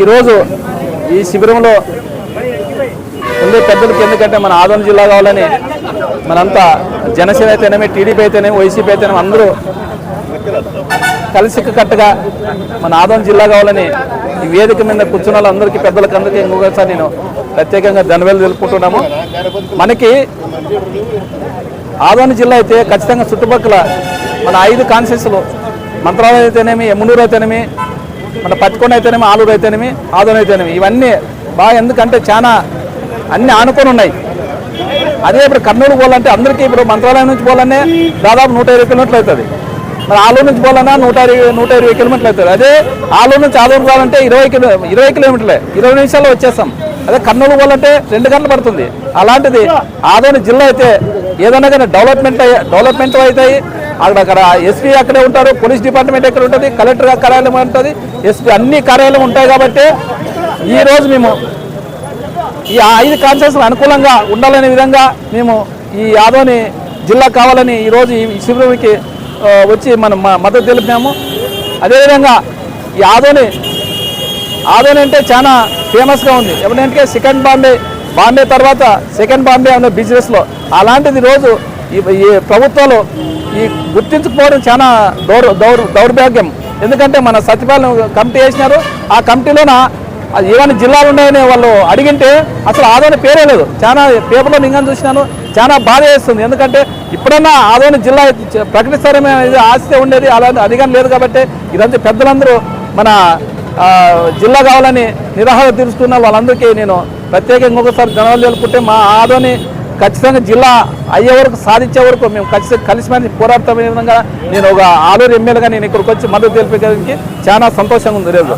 ఈరోజు ఈ శిబిరంలో ఉండే పెద్దలకి ఎందుకంటే మన ఆదోని జిల్లా కావాలని మనంతా జనసేన అయితేనేమి టీడీపీ అయితేనేమి వైసీపీ అయితేనేమి అందరూ కలిసి కట్టగా మన ఆదోని జిల్లా కావాలని ఈ వేదిక మీద కూర్చున్న వాళ్ళందరికీ పెద్దలకి అందరికీ ఇంకొకసారి నేను ప్రత్యేకంగా ధన్యవాదాలు తెలుపుకుంటున్నాము. మనకి ఆదోని జిల్లా అయితే ఖచ్చితంగా చుట్టుపక్కల మన ఐదు కాన్సెస్లు మంత్రాలయం అయితేనేమి ఎమ్మునూరు అయితేనేమి మన పచ్చికొండ అయితేనేమి ఆలూరు అయితేనేమి ఆదోని అయితేనేమి ఇవన్నీ బాగా ఎందుకంటే చాలా అన్నీ ఆనుకొని ఉన్నాయి. అదే ఇప్పుడు కర్నూలు పోవాలంటే అందరికీ ఇప్పుడు మంత్రాలయం నుంచి పోవాలనే దాదాపు నూట ఇరవై కిలోమీటర్లు అవుతుంది. మరి ఆలూరు నుంచి పోవాలన్నా నూట ఇరవై నూట ఇరవై కిలోమీటర్లు అవుతుంది. అదే ఆలూరు నుంచి ఆదూరు పోవాలంటే ఇరవై కిలో ఇరవై కిలోమీటర్లే ఇరవై నిమిషాల్లో వచ్చేస్తాం. అదే కర్నూలు పోవాలంటే రెండు గంటలు పడుతుంది. అలాంటిది ఆదోని జిల్లా అయితే ఏదైనా కానీ డెవలప్మెంట్ డెవలప్మెంట్ అవుతాయి అక్కడ అక్కడ ఎస్పీ అక్కడే ఉంటారు పోలీస్ డిపార్ట్మెంట్ ఎక్కడ ఉంటుంది కలెక్టర్ కార్యాలయం ఉంటుంది ఎస్పీ అన్ని కార్యాలయం ఉంటాయి కాబట్టి ఈ రోజు మేము ఈ ఐదు కాన్సెన్స్లు అనుకూలంగా ఉండాలనే విధంగా మేము ఈ యాదవ్ని జిల్లా కావాలని ఈరోజు ఈ శిబిరంకి వచ్చి మనం మ- మద్దతు తెలిపినాము. అదేవిధంగా ఈ ఆదోని ఆదోని అంటే చాలా ఫేమస్గా ఉంది. ఎవరంటే సెకండ్ బాంబే బాంబే తర్వాత సెకండ్ బాంబే అనే బిజినెస్లో అలాంటిది రోజు ఈ ఈ ప్రభుత్వాలు ఈ గుర్తించకపోవడం చాలా దౌర్ దౌర్ దౌర్భాగ్యం. ఎందుకంటే మన సచివాలయం కమిటీ వేసినారు. ఆ కమిటీలోన ఏమైనా జిల్లాలు ఉన్నాయని వాళ్ళు అడిగింటే అసలు ఆదోని పేరే లేదు. చాలా పేపర్లో నింగా చూసినాను. చాలా బాధ వేస్తుంది. ఎందుకంటే ఇప్పుడన్నా ఆదోని జిల్లా చ- ఆస్తి ఆశ ఉండేది. అలా అది లేదు కాబట్టి ఇదంతా పెద్దలందరూ మన జిల్లా కావాలని నిరాహార తీరుస్తున్న వాళ్ళందరికీ నేను ప్రత్యేకంగా ఇంకొకసారి ధన్యవాదాలు తెలుపుకుంటే మా ఆదోని ఖచ్చితంగా జిల్లా అయ్యే వరకు సాధించే వరకు మేము ఖచ్చితంగా కలిసిమెలిసి పోరాడతామనే విధంగా నేను ఒక ఆలూరు ఎమ్మెల్యేగా నేను ఇక్కడికి వచ్చి మద్దతు తెలిపేదానికి చాలా సంతోషంగా ఉంది ఈరోజు.